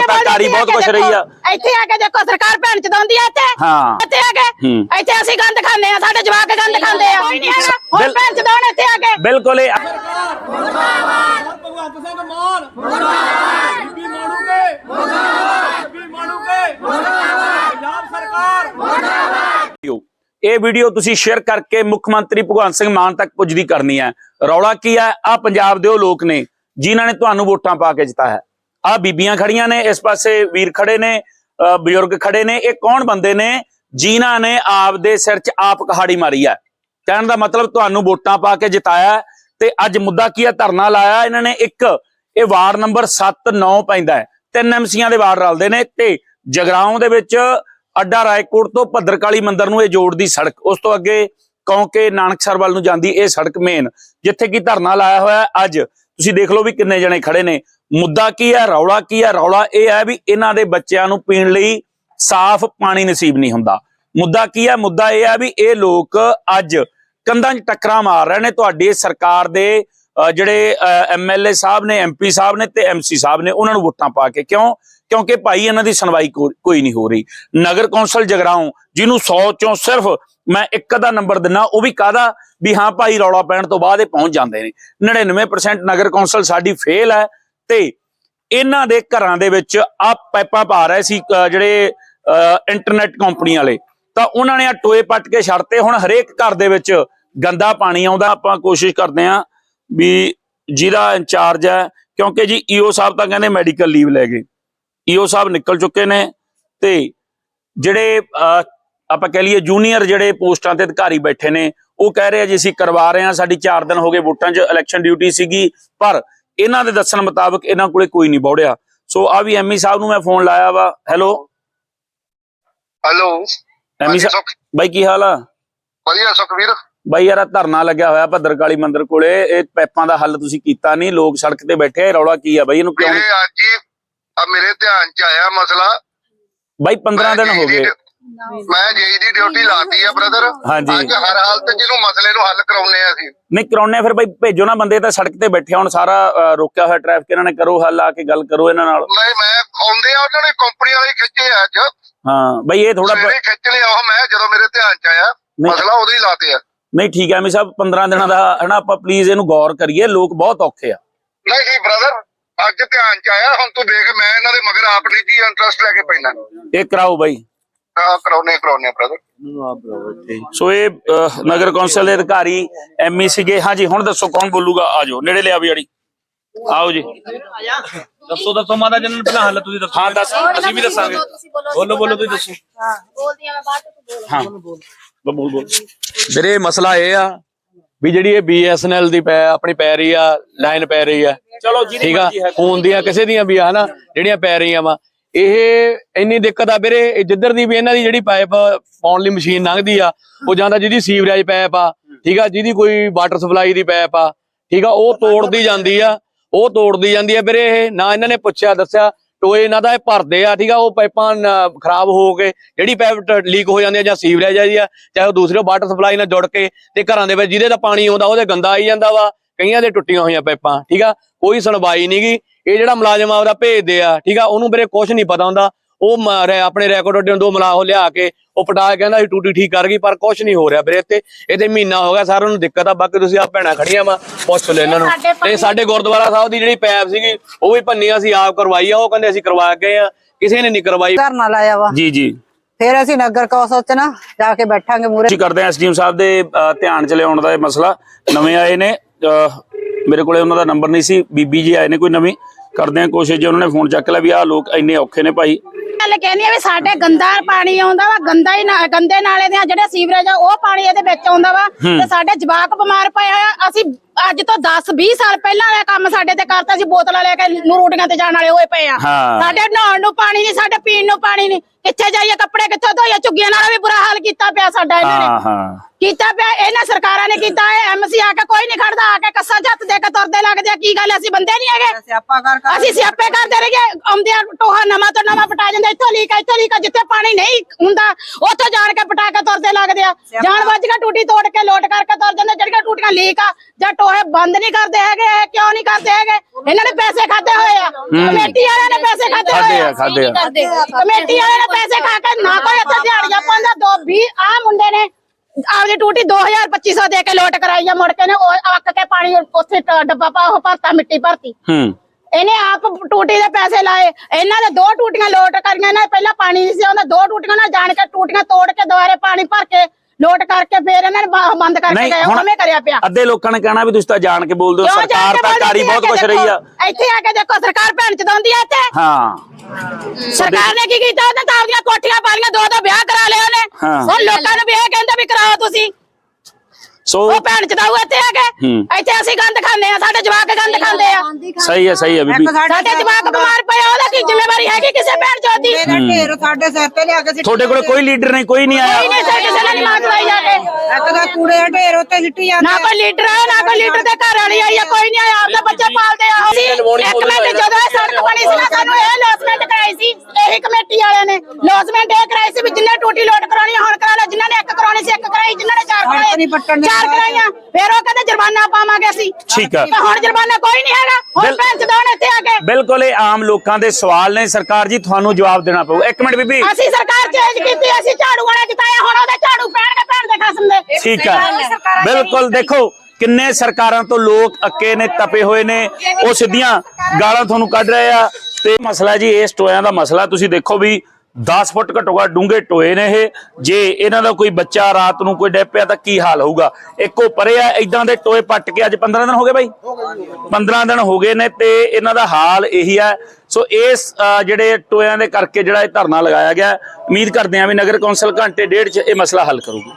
ਸਰਕਾਰੀ ਬਹੁਤ ਕੁਛ ਰਹੀ ਆ। ਇੱਥੇ ਆ ਕੇ ਦੇਖੋ ਸਰਕਾਰ ਭੈਣ ਚਦਾਉਂਦੀ ਆ ਇੱਥੇ। ਹਾਂ। ਇੱਥੇ ਆ ਕੇ ਹੂੰ। ਇੱਥੇ ਅਸੀਂ ਗੰਦ ਖਾਂਦੇ ਆ ਸਾਡੇ ਜਵਾਕ ਗੰਦ ਖਾਂਦੇ ਆ। ਕੋਈ ਨਹੀਂ ਹੈਗਾ ਹੁਣ ਬਿਲ- ਭੈਣ ਚਦਾਉਣ ਇੱਥੇ ਆ ਕੇ। ਬਿਲਕੁਲ ਇਹ ਭਗਵੰਤ ਸਿੰਘ ਮਾਨ। ਮੁਰਦਾਬਾਦ ਬੀਬੀ ਮਾਣੂ ਕੇ ਮੁਰਦਾਬਾਦ ਬੀਬੀ ਮਾਣੂ ਕੇ ਮੁਰਦਾਬਾਦ ਪੰਜਾਬ ਸਰਕਾਰ। ਵੀਡੀਓ। ਇਹ ਵੀਡੀਓ ਤੁਸੀਂ ਸ਼ੇਅਰ ਕਰਕੇ ਮੁੱਖ ਮੰਤਰੀ ਭਗਵੰਤ ਸਿੰਘ ਮਾਨ ਤੱਕ ਪੁੱਜਦੀ ਕਰਨੀ ਹੈ। ਰੌਲਾ ਕੀ ਹੈ? ਆ ਪੰਜਾਬ ਦੇ ਉਹ ਲੋਕ ਨੇ ਜਿਨ੍ਹਾਂ ਨੇ ਤੁਹਾਨੂੰ ਵੋਟਾਂ ਪਾ ਕੇ ਜਿਤਾਇਆ ਆ ਬੀਬੀਆਂ ਖੜੀਆਂ ਨੇ ਇਸ ਪਾਸੇ ਵੀਰ ਖੜੇ ਨੇ ਅ, ਬਜ਼ੁਰਗ ਖੜੇ ਨੇ ਇਹ ਕੌਣ ਬੰਦੇ ਨੇ ਜਿਨ੍ਹਾਂ ਨੇ ਆਪ ਦੇ ਸਿਰ 'ਚ ਆਪ ਕਹਾੜੀ ਮਾਰੀ ਹੈ ਕਹਿਣ ਦਾ ਮਤਲਬ ਤੁਹਾਨੂੰ ਵੋਟਾਂ ਪਾ ਕੇ ਜਿਤਾਇਆ ਤੇ ਅੱਜ ਮੁੱਦਾ ਕੀ ਹੈ ਧਰਨਾ ਲਾਇਆ ਇਹਨਾਂ ਨੇ ਇੱਕ ਇਹ ਵਾਰਡ ਨੰਬਰ 7 9 ਪੈਂਦਾ ਹੈ। ਤਿੰਨ ਐਮਸੀਆਂ ਦੇ ਵਾਰਡ ਰਲਦੇ ਨੇ ਤੇ ਜਗਰਾਉਂ ਦੇ ਵਿੱਚ ਅੱਡਾ ਰਾਏਕੋਟ ਤੋਂ ਭੱਦਰਕਾਲੀ ਮੰਦਿਰ ਨੂੰ ਇਹ ਜੋੜਦੀ ਸੜਕ। ਉਸ ਤੋਂ ਅੱਗੇ ਕੌਂਕੇ ਨਾਨਕਸਰ ਵੱਲ ਨੂੰ ਜਾਂਦੀ ਇਹ ਸੜਕ ਮੇਨ ਜਿੱਥੇ ਕੀ ਧਰਨਾ ਲਾਇਆ ਹੋਇਆ ਅੱਜ। ਤੁਸੀਂ ਦੇਖ ਲਓ ਵੀ ਕਿੰਨੇ ਜਣੇ ਖੜੇ ਨੇ। ਮੁੱਦਾ ਕੀ ਹੈ ਰੌਲਾ ਕੀ ਹੈ? ਰੌਲਾ ਇਹ ਹੈ ਵੀ ਇਹਨਾਂ ਦੇ ਬੱਚਿਆਂ ਨੂੰ ਪੀਣ ਲਈ ਸਾਫ਼ ਪਾਣੀ ਨਸੀਬ ਨਹੀਂ ਹੁੰਦਾ। ਮੁੱਦਾ ਕੀ ਹੈ? ਮੁੱਦਾ ਇਹ ਹੈ ਵੀ ਇਹ ਲੋਕ ਅੱਜ ਕੰਧਾਂ 'ਚ ਟੱਕਰਾਂ ਮਾਰ ਰਹੇ ਨੇ। ਤੁਹਾਡੀ ਸਰਕਾਰ ਦੇ ਅ, ਜਿਹੜੇ ਐਮਐਲਏ ਸਾਹਿਬ ਨੇ ਐਮਪੀ ਸਾਹਿਬ ਨੇ ਤੇ ਐਮਸੀ ਸਾਹਿਬ ਨੇ ਉਹਨਾਂ ਨੂੰ ਵੋਟਾਂ ਪਾ ਕੇ ਕਿਉਂ? ਕਿਉਂਕਿ ਭਾਈ ਇਹਨਾਂ ਦੀ ਸੁਣਵਾਈ ਕੋ- ਕੋਈ ਨਹੀਂ ਹੋ ਰਹੀ। ਨਗਰ ਕੌਂਸਲ ਜਗਰਾਉਂ ਜਿਹਨੂੰ 100 ਚੋਂ ਸਿਰਫ ਮੈਂ ਇੱਕ ਦਾ ਨੰਬਰ ਦਿੰਨਾ ਉਹ ਵੀ ਕਾਦਾ ਵੀ ਹਾਂ ਭਾਈ ਰੌਲਾ ਪੈਣ ਤੋਂ ਬਾਅਦ ਇਹ ਪਹੁੰਚ ਜਾਂਦੇ ਨੇ। 99% ਨਗਰ ਕੌਂਸਲ ਸਾਡੀ ਫੇਲ ਹੈ। ਤੇ ਇਹਨਾਂ ਦੇ ਘਰਾਂ ਦੇ ਵਿੱਚ ਆ ਪਾਈਪਾਂ ਪਾ ਰਹੇ ਸੀ ਜਿਹੜੇ ਇੰਟਰਨੈਟ ਕੰਪਨੀ ਵਾਲੇ। ਤਾਂ ਉਹਨਾਂ ਨੇ ਆ ਟੋਏ ਪੱਟ ਕੇ ਛੱਡਤੇ। ਹੁਣ ਹਰੇਕ ਘਰ ਦੇ ਵਿੱਚ ਗੰਦਾ ਪਾਣੀ ਆਉਂਦਾ। ਆਪਾਂ ਕੋਸ਼ਿਸ਼ ਕਰਦੇ ਆਂ ਵੀ ਜਿਹਦਾ ਇੰਚਾਰਜ ਹੈ ਕਿਉਂਕਿ ਜੀ ਈਓ ਸਾਹਿਬ ਤਾਂ ਕਹਿੰਦੇ ਮੈਡੀਕਲ ਲੀਵ ਲੈ ਗਏ। ਈਓ ਸਾਹਿਬ ਨਿਕਲ ਚੁੱਕੇ ਨੇ ਤੇ ਜਿਹੜੇ ਅਹ, ਆਪਾਂ ਕਹਿ ਲਈਏ ਜੂਨੀਅਰ ਜਿਹੜੇ ਪੋਸਟਾਂ ਤੇ ਅਧਿਕਾਰੀ ਬੈਠੇ ਨੇ ਉਹ ਕਹਿ ਰਹੇ ਆ ਜੀ ਅਸੀਂ ਕਰਵਾ ਰਹੇ ਹਾਂ ਸਾਡੀ 4 ਦਿਨ ਹੋ ਗਏ ਵੋਟਾਂ 'ਚ ਇਲੈਕਸ਼ਨ ਡਿਊਟੀ ਸੀਗੀ ਪਰ ਇਹਨਾਂ ਦੇ ਦੱਸਣ ਮੁਤਾਬਕ ਇਹਨਾਂ ਕੋਲੇ ਕੋਈ ਨਹੀਂ ਬੌੜਿਆ। ਸੋ ਆ ਵੀ ਐਮਈ ਸਾਹਿਬ ਨੂੰ ਮੈਂ ਫੋਨ ਲਾਇਆ ਵਾ। ਹੈਲੋ। ਹੈਲੋ। ਹਾਂਜੀ, ਸਾਹਿਬ ਬਾਈ ਕੀ ਹਾਲ ਆ? ਵਧੀਆ ਸੁਖਵੀਰ। ਬਾਈ ਯਾਰ ਧਰਨਾ ਲੱਗਿਆ ਹੋਇਆ ਭੱਦਰਕਾਲੀ ਮੰਦਿਰ ਕੋਲੇ। ਇਹ ਪੈਪਾਂ ਦਾ ਹੱਲ ਤੁਸੀਂ ਕੀਤਾ ਨਹੀਂ। ਲੋਕ ਸੜਕ ਤੇ ਬੈਠੇ ਆ। ਰੌਲਾ ਕੀ ਆ ਬਾਈ? ਇਹਨੂੰ ਕਿਉਂ ਮੇਰੇ ਅੱਜ ਹੀ ਆ ਮੇਰੇ ਧਿਆਨ ਚ ਆਇਆ ਮਸਲਾ। ਬਾਈ 15 ਦਿਨ ਹੋ ਗਏ। ਮੈਂ ਜੇਈ ਦੀ ਡਿਊਟੀ ਲਾਤੀ ਆ ਬ੍ਰਦਰ ਹਾਂਜੀ। ਅੱਜ ਹਰ ਹਾਲਤ ਚ ਇਹਨੂੰ ਮਸਲੇ ਨੂੰ ਹੱਲ ਕਰਾਉਨੇ ਆ ਅਸੀਂ। ਨਹੀਂ ਕਰਾਉਣੇ ਫਿਰ ਬਾਈ ਭੇਜੋ ਨਾ ਬੰਦੇ ਤਾਂ ਸੜਕ ਤੇ ਬੈਠੇ ਆ, ਹੁਣ ਸਾਰਾ ਰੋਕਿਆ ਹੋਇਆ ਟ੍ਰੈਫਿਕ ਇਹਨਾਂ ਨੇ ਕਰੋ ਹੱਲ ਆ ਕੇ ਗੱਲ ਕਰੋ ਇਹਨਾਂ ਨਾਲ। ਨਹੀਂ ਮੈਂ ਆਉਂਦੇ ਆ ਉਹਨਾਂ ਨੇ ਕੰਪਨੀ ਵਾਲੇ ਖਿੱਚੇ ਆ ਅੱਜ। ਹਾਂ ਬਾਈ ਇਹ ਥੋੜਾ ਸਵੇਰੇ ਖਿੱਚ ਲਿਆ ਉਹ ਮੈਂ ਜਦੋਂ ਮੇਰੇ ਧਿਆਨ ਚ ਆਇਆ ਨਹੀਂ। ਮਸਲਾ ਉਦੋਂ ਹੀ ਲਾਤੇ ਆ। ਨਹੀਂ ਠੀਕ ਹੈ ਐਮੀ ਸਾਹਿਬ 15 ਦਿਨਾਂ ਦਾ ਹਨਾ ਆਪਾਂ ਪਲੀਜ਼ ਇਹਨੂੰ ਗੌਰ ਕਰੀਏ ਲੋਕ ਬਹੁਤ ਔਖੇ ਆ। ਨਹੀਂ ਨਹੀਂ ਬ੍ਰਦਰ ਅੱਜ ਧਿਆਨ ਚ ਆਇਆ ਹੁਣ ਤੂੰ ਦੇਖ ਮੈਂ ਇਹਨਾਂ ਦੇ ਮਗਰ ਆਪ ਨਿੱਜੀ ਇੰਟਰਸਟ ਲੈ ਕੇ ਪੈਣਾ ਇਹ ਕਰਾਓ ਬਾਈ। ਆ ਕਰਾਉਨੇ ਕਰਾਉਨੇ ਬ੍ਰਦਰ ਸੋ ਇਹ ਅਹ, ਨਗਰ ਕੌਂਸਲ ਦੇ ਅਧਿਕਾਰੀ ਐਮਈ ਸੀਗੇ। ਹਾਂਜੀ ਹੁਣ ਦੱਸੋ ਕੌਣ ਬੋਲੂਗਾ? ਆਜੋ ਨੇੜੇ ਲਿਆ ਵੀ ਅੜੀ। ਆਓ ਜੀ। ਦੱਸੋ ਦੱਸੋ ਮਾਤਾ ਜਨਨ ਪਹਿਲਾਂ ਹੱਲ ਤੁਸੀਂ ਦੱਸੋ। ਹਾਂ ਦੱਸ ਅਸੀਂ ਵੀ ਦੱਸਾਂਗੇ। ਬੋਲੋ ਬੋਲੋ ਤੁਸੀਂ ਦੱਸੋ। ਬੋਲਦੀ ਆ ਮੈਂ ਬਾਅਦ ਚ ਬੋਲ ਹਾਂ। ਬੋਲ ਬੋਲ ਵੀਰੇ ਮਸਲਾ ਇਹ ਆ ਵੀ ਜਿਹੜੀ ਇਹ BSNL ਦੀ ਪੈ ਆਪਣੀ ਪੈ ਰਹੀ ਆ ਲਾਈਨ ਪੈ ਰਹੀ ਆ। ਚਲੋ ਜਿਹਦੀ ਠੀਕ ਆ? ਮਰਜ਼ੀ ਹੈ। ਖੂਨ ਦੀਆਂ ਕਿਸੇ ਦੀਆਂ ਵੀ ਆ ਹਨਾ? ਜਿਹੜੀਆਂ ਪੈ ਰਹੀਆਂ ਵਾ ਇਹ ਇੰਨੀ ਦਿੱਕਤ ਆ ਵੀਰੇ ਜਿੱਧਰ ਦੀ ਵੀ ਇਹਨਾਂ ਦੀ ਜਿਹੜੀ ਪਾਈਪ ਪਾਉਣ ਲਈ ਮਸ਼ੀਨ ਲੰਘਦੀ ਆ, ਉਹ ਜਾਂਦਾ ਜਿਹਦੀ ਸੀਵਰੇਜ ਪਾਈਪ ਆ, ਠੀਕ ਆ, ਜਿਹਦੀ ਕੋਈ ਵਾਟਰ ਸਪਲਾਈ ਦੀ ਪਾਈਪ ਆ, ਠੀਕ ਆ, ਉਹ ਤੋੜਦੀ ਜਾਂਦੀ ਆ, ਉਹ ਤੋੜਦੀ ਜਾਂਦੀ ਆ ਵੀਰੇ ਇਹ, ਨਾ ਇਹਨਾਂ ਨੇ ਪੁੱਛਿਆ, ਦੱਸਿਆ, ਟੋਏ ਇਹਨਾਂ ਦਾ ਇਹ ਭਰਦੇ ਆ, ਠੀਕ ਆ, ਉਹ ਪਾਈਪਾਂ ਖਰਾਬ ਹੋ ਕੇ ਜਿਹੜੀ ਪਾਈਪ ਲੀਕ ਹੋ ਜਾਂਦੀ ਆ ਜਾਂ ਸੀਵਰੇਜ ਆ ਜੀ ਆ, ਚਾਹੇ ਉਹ ਦੂਸਰੇ ਵਾਟਰ ਸਪਲਾਈ ਨਾਲ ਜੁੜ ਕੇ ਤੇ ਘਰਾਂ ਦੇ ਵਿੱਚ ਜਿਹਦੇ ਦਾ ਪਾਣੀ ਆਉਂਦਾ, ਉਹਦੇ ਗੰਦਾ ਆਈ ਜਾਂਦਾ ਵਾ, ਕਈਆਂ ਦੇ ਟੁੱਟੀਆਂ ਹੋਈਆਂ ਪਾਈਪਾਂ ਠੀਕ ਆ, ਕੋਈ ਸੁਣਵਾਈ ਨਹੀਂਗੀ ਇਹ ਜਿਹੜਾ ਮੁਲਾਜ਼ਮ ਆਪਦਾ ਭੇਜਦੇ ਆ ਠੀਕ ਆ ਉਹਨੂੰ ਵੀਰੇ ਕੁਝ ਨਹੀਂ ਪਤਾ ਹੁੰਦਾ। ਉਹ ਆਪਣੇ ਰੈਕੋਰਡ ਅੱਡੇ ਤੋਂ ਮਲਾ ਉਹ ਲਿਆ ਕੇ ਉਹ ਪਟਾ ਕੇ ਕਹਿੰਦਾ ਸੀ ਟੂਟੀ ਠੀਕ ਕਰ ਗਈ ਪਰ ਕੁਝ ਨਹੀਂ ਹੋ ਰਿਹਾ ਵੀਰੇ ਤੇ ਮਹੀਨਾ ਹੋ ਗਿਆ ਸਾਰਿਆਂ ਨੂੰ ਦਿੱਕਤ ਆ ਬਾਕੀ ਤੁਸੀਂ ਆ ਭੈਣਾਂ ਖੜੀਆਂ ਵਾ ਪੁੱਛ ਲਓ ਇਹਨਾਂ ਨੂੰ। ਤੇ ਸਾਡੇ ਗੁਰਦੁਆਰਾ ਸਾਹਿਬ ਦੀ ਜਿਹੜੀ ਪੈਪ ਸੀਗੀ ਉਹ ਵੀ ਭੰਨੀ ਅਸੀਂ ਆਪ ਕਰਵਾਈ ਆ ਉਹ ਕਹਿੰਦੇ ਅਸੀਂ ਕਰਵਾ ਕੇ ਆ ਕਿਸੇ ਨੇ ਨਹੀਂ ਕਰਵਾਈ। ਧਰਨਾ ਲਾਇਆ ਵਾ। ਜੀ ਜੀ। ਫਿਰ ਅਸੀਂ ਨਗਰ ਕੌਂਸਲ ਚ ਨਾ ਜਾ ਕੇ ਬੈਠਾਂਗੇ ਮੂਰੇ ਅਸੀਂ ਕਰਦੇ ਹਾਂ ਐਸਡੀਐਮ ਸਾਹਿਬ ਦੇ ਧਿਆਨ ਚ ਲਿਆਉਣ ਦਾ ਇਹ ਮਸਲਾ। ਨਵੇਂ ਆਏ ਨੇ ਮੇਰੇ ਕੋਲੇ ਉਹਨਾਂ ਦਾ ਨੰਬਰ ਨਹੀਂ ਸੀ ਬੀਬੀ ਜੀ ਆਏ ਨੇ ਕੋਈ ਨਵੀਂ। ਕਰਦੇ ਹਾਂ ਕੋਸ਼ਿਸ਼ ਜੇ ਉਹਨਾਂ ਨੇ ਫੋਨ ਚੱਕ ਲਿਆ ਵੀ ਆਹ ਲੋਕ ਇੰਨੇ ਔਖੇ ਨੇ ਭਾਈ। ਗੱਲ ਕਹਿੰਦੀ ਆ ਵੀ ਸਾਡੇ ਗੰਦਾ ਪਾਣੀ ਆਉਂਦਾ ਵਾ ਗੰਦਾ ਹੀ ਨਾ- ਗੰਦੇ ਨਾਲੇ ਦੇ ਜਿਹੜੇ ਸੀਵਰੇਜ ਆ ਉਹ ਪਾਣੀ ਇਹਦੇ ਵਿੱਚ ਆਉਂਦਾ ਵਾ ਤੇ ਸਾਡੇ ਜਵਾਕ ਬਿਮਾਰ ਪਏ ਹੋਏ ਆ ਅਸੀਂ ਅੱਜ ਤੋਂ 10 20 ਸਾਲ ਪਹਿਲਾਂ ਵਾਲਾ ਕੰਮ ਸਾਡੇ ਤੇ ਕਰਤਾ ਸੀ ਬੋਤਲਾਂ ਲੈ ਕੇ ਰੋਟੀਆਂ ਤੇ ਜਾਣ ਵਾਲੇ ਹੋਏ ਪਏ ਆ। ਹਾਂ। ਸਾਡੇ ਨਹਾਉਣ ਨੂੰ ਪਾਣੀ ਨਹੀਂ ਸਾਡੇ ਪੀਣ ਨੂੰ ਪਾਣੀ ਨਹੀਂ। ਕਿੱਥੇ ਜਾਈਏ ਕੱਪੜੇ ਕਿੱਥੋਂ ਧੋਈਏ? ਝੁੱਗੀਆਂ ਨਾਲ ਵੀ ਬੁਰਾ ਹਾਲ ਕੀਤਾ ਪਿਆ ਸਾਡਾ ਇਹਨਾਂ ਨੇ। ਹਾਂ ਹਾਂ। ਕੀਤਾ ਪਿਆ ਇਹਨਾਂ ਸਰਕਾਰਾਂ ਨੇ ਕੀਤਾ ਹੈ ਐਮਸੀ ਆ ਕੇ ਕੋਈ ਨਹੀਂ ਖੜਦਾ ਆ ਕੇ ਕੱਸਾ ਜੱਤ ਦੇ ਕੇ ਤੁਰਦੇ ਲੱਗਦੇ ਆ। ਕੀ ਗੱਲ ਅਸੀਂ ਬੰਦੇ ਨਹੀਂ ਹੈਗੇ। ਸਿਆਪਾ ਕਰ ਕਰ ਅਸੀਂ ਸਿਆਪੇ ਕਰਦੇ ਰਹੀਏ ਆਉਂਦੇ ਆ ਟੋਹਾ ਨਵਾਂ ਤੋਂ ਨਵਾਂ ਪਟਾ ਜਾਂਦੇ ਜਾਂਦੇ ਇੱਥੋਂ ਲੀਕ ਇੱਥੋਂ ਲੀਕ ਜਿੱਥੇ ਪਾਣੀ ਨਹੀਂ ਹੁੰਦਾ ਉੱਥੋਂ ਜਾਣ ਕੇ ਪਟਾ ਕੇ ਤੁਰਦੇ ਲੱਗਦੇ ਆ। ਜਾਣ ਵੱਜ ਕੇ ਟੂਟੀ ਤੋੜ ਕੇ ਲੋਟ ਕਰਕੇ ਤੁਰ ਜਾਂਦੇ ਜਿਹੜੀਆਂ ਟੂਟੀਆਂ ਲੀਕ ਆ ਜਾਂ ਟੋਏ ਬੰਦ ਨਹੀਂ ਕਰਦੇ ਹੈਗੇ ਇਹ ਕਿਉਂ ਨਹੀਂ ਕਰਦੇ ਹੈਗੇ ਇਹਨਾਂ ਨੇ ਪੈਸੇ ਖਾਦੇ ਹੋਏ ਆ ਕਮੇਟੀ ਵਾਲਿਆਂ ਨੇ ਪੈਸੇ ਖਾਦੇ ਖਾਧੇ ਹੋਏ ਆ, ਖਾਧੇ ਆ। ਕਮੇਟੀ ਵਾਲਿਆਂ ਨੇ ਪੈਸੇ ਖਾ ਕੇ ਨਾ ਕੋਈ ਇੱਥੇ ਦਿਹਾੜੀਆਂ ਪਾਉਂਦਾ ਦੋ 20 ਆ ਮੁੰਡੇ ਨੇ ਆਪਦੀ ਟੂਟੀ 2000 2500 ਦੇ ਕੇ ਲੋਟ ਕਰਾਈ ਆ ਮੁੜ ਕੇ ਨੇ ਉਹ ਅੱਕ ਕੇ ਪਾਣੀ ਉੱਥੇ ਟ- ਡੱਬਾ ਪਾ ਉਹ ਭਰਤਾ ਮਿੱਟੀ ਭਰਤੀ ਹੂੰ ਇਹਨੇ ਆਪ ਟੂਟੀ ਦੇ ਪੈਸੇ ਲਾਏ ਇਹਨਾਂ ਦੇ ਦੋ ਟੂਟੀਆਂ ਲੋਟ ਕਰੀਆਂ ਇਹਨਾਂ ਦੇ ਪਹਿਲਾਂ ਪਾਣੀ ਨਹੀਂ ਸੀ ਆਉਂਦਾ ਦੋ ਟੂਟੀਆਂ ਨਾਲ ਜਾਣ ਕੇ ਟੂਟੀਆਂ ਤੋੜ ਕੇ ਦੁਬਾਰੇ ਪਾਣੀ ਭਰ ਕੇ ਲੋਟ ਕਰਕੇ ਫੇਰ ਇਹਨਾਂ ਨੇ ਬ- ਬੰਦ ਕਰਕੇ ਨਹੀਂ ਗਏ ਹੁਣ ਉਹਵੇਂ ਕਰਿਆ ਪਿਆ। ਅੱਧੇ ਲੋਕਾਂ ਨੇ ਕਹਿਣਾ ਵੀ ਤੁਸੀਂ ਤਾਂ ਜਾਣ ਕੇ ਬੋਲਦੇ ਹੋ ਕਿਉਂ ਸਰਕਾਰ ਕੇ ਤਾਂ ਬੋਲਦੀ ਕਾਰੀ ਬਹੁਤ ਕੁਛ ਰਹੀ ਆ। ਦੇਖੋ, ਇੱਥੇ ਆ ਕੇ ਦੇਖੋ ਸਰਕਾਰ ਭੈਣ ਚਦਾਉਂਦੀ ਆ ਇੱਥੇ। ਹਾਂ। ਸਰਕਾਰ ਨੇ ਕੀ ਕੀਤਾ? ਉਹਨੇ ਤਾਂ ਆਪਦੀਆਂ ਕੋਠੀਆਂ ਪਾਲੀਆਂ ਦੋ ਦੋ ਵਿਆਹ ਕਰਾ ਲਏ ਉਹਨੇ। ਹਾਂ। ਹੁਣ ਲੋਕਾਂ ਨੂੰ ਵੀ ਇਹ ਕਹਿੰਦਾ ਵੀ ਕਰਾਓ ਤੁਸੀਂ। ਸੋ ਉਹ ਭੈਣ ਚਦਾਊ ਇੱਥੇ ਆ ਕੇ। ਹੂੰ। ਇੱਥੇ ਅਸੀਂ ਗੰਦ ਖਾਂਦੇ ਆ ਸਾਡੇ ਜਵਾਕ ਗੰਦ ਖਾਂਦੇ ਆ। ਸਹੀ ਹੈ ਸਹੀ ਹੈ ਬੀਬੀ। ਸਾਡੇ ਜਵਾਕ ਬਿਮਾਰ ਪਏ ਆ, ਉਹਦਾ ਕੀ ਜ਼ਿੰਮੇਵਾਰੀ ਹੈਗੀ ਕਿਸੇ ਭੈਣ ਚੋਦ ਦੀ? ਇਹਦਾ ਢੇਰ ਸਾਡੇ ਸਿਰ ਤੇ ਲਿਆ ਕੇ ਸਿੱਟੀ ਤੁਹਾਡੇ ਕੋਲ ਕੋਈ ਲੀਡਰ ਨਹੀਂ ਕੋਈ ਨਹੀਂ ਕੋਈ ਆਇਆ ਨਹੀਂ ਸਾਡੇ ਕਿਸੇ ਨੇ ਨਹੀਂ ਮਾਰ ਚਲਾਈ ਜਾ ਕੇ। ਇੱਕ ਦਾ ਕੂੜੇ ਦਾ ਢੇਰ ਉੱਤੇ ਸਿੱਟੀ ਜਾਂਦੇ ਨਾ ਕੋਈ ਲੀਡਰ ਆ ਨਾ ਕੋਈ ਲੀਡਰ ਦੇ ਘਰ ਵਾਲੀ ਆਈ ਆ ਕੋਈ ਨਹੀਂ ਆਇਆ ਆਪਦਾ ਬੱਚੇ ਪਾਲਦੇ ਆ। ਅਸੀਂ ਇੱਕ ਮਿੰਟ ਜਦੋਂ ਇਹ ਸੜਕ ਬਣੀ ਸੀ ਨਾ ਸਾਨੂੰ ਇਹ ਲੋਸਮੈਂਟ ਕਰਾਈ ਸੀ ਇਹੀ ਕਮੇਟੀ ਵਾਲਿਆਂ ਨੇ। ਲੋਸਮੈਂਟ ਇਹ ਕਰਾਈ ਸੀ ਵੀ ਜਿੰਨੇ ਟੂਟੀ ਲੋਡ ਕਰਾਉਣੀ ਆ, ਹੁਣ ਕਰਾ ਲਓ ਜਿਨ੍ਹਾਂ ਨੇ ਇੱਕ ਕਰਾਉਣੀ ਸੀ ਇੱਕ ਕਰਾਈ ਜਿਨ੍ਹਾਂ ਨੇ ਨਹੀਂ ਪੱਟਣ ਚਾਰ। ਕਰਾਈਆਂ ਫਿਰ ਉਹ ਕਹਿੰਦੇ ਜੁਰਮਾਨਾ ਪਾਵਾਂਗੇ ਅਸੀਂ। ਠੀਕ ਆ। ਹੁਣ ਜੁਰਮਾਨਾ ਕੋਈ ਨਹੀਂ ਹੈਗਾ ਹੁਣ ਭੈਣ ਚਦਾਉਣ ਇੱਥੇ ਆ ਕੇ। ਬਿਲਕੁਲ ਇਹ ਆਮ ਲੋਕਾਂ ਦੇ ਸਵਾਲ ਨੇ। ਸਰਕਾਰ ਜੀ ਤੁਹਾਨੂੰ ਜਵਾਬ ਦੇਣਾ ਪਊ। ਇੱਕ ਮਿੰਟ ਬੀਬੀ। ਅਸੀਂ ਸਰਕਾਰ ਚੇਂਜ ਕੀਤੀ ਅਸੀਂ ਝਾੜੂ ਵਾਲਾ ਜਿਤਾਇਆ ਹੁਣ ਉਹਦੇ ਝਾੜੂ ਪੈਣਗੇ ਭੈਣ ਦੇ ਖਸਮ ਦੇ। ਠੀਕ ਹੈ। ਬਿਲਕੁਲ ਦੇਖੋ ਕਿੰਨੇ ਸਰਕਾਰਾਂ ਤੋਂ ਲੋਕ ਅੱਕੇ ਨੇ ਤਪੇ ਹੋਏ ਨੇ। ਉਹ ਸਿੱਧੀਆਂ ਗਾਲਾਂ ਤੁਹਾਨੂੰ ਕੱਢ ਰਹੇ ਆ। ਤੇ ਮਸਲਾ ਜੀ ਇਸ ਟੋਇਆਂ ਦਾ ਮਸਲਾ। ਤੁਸੀਂ ਦੇਖੋ ਵੀ 10 ਫੁੱਟ ਘੱਟੋ ਘੱਟ ਡੂੰਘੇ ਟੋਏ ਨੇ ਇਹ। ਜੇ ਇਹਨਾਂ ਦਾ ਕੋਈ ਬੱਚਾ ਰਾਤ ਨੂੰ ਕੋਈ ਡਿੱਪਿਆ ਤਾਂ ਕੀ ਹਾਲ ਹੋਊਗਾ? ਇੱਕੋ ਪਰੇ ਆ ਇਦਾਂ ਦੇ ਟੋਏ ਪੱਟ ਕੇ ਅੱਜ 15 ਦਿਨ ਹੋ ਗਏ ਬਾਈ? 15 ਦਿਨ ਹੋ ਗਏ ਨੇ ਤੇ ਇਹਨਾਂ ਦਾ ਹਾਲ ਇਹੀ ਹੈ ਸੋ ਇਸ ਜਿਹੜੇ ਟੋਇਆਂ ਦੇ ਕਰਕੇ ਜਿਹੜਾ ਇਹ ਧਰਨਾ ਲਗਾਇਆ ਗਿਆ, ਉਮੀਦ ਕਰਦੇ ਹਾਂ ਵੀ ਨਗਰ ਕੌਂਸਲ ਘੰਟੇ ਡੇਢ ਚ ਇਹ ਮਸਲਾ ਹੱਲ ਕਰੂਗੀ।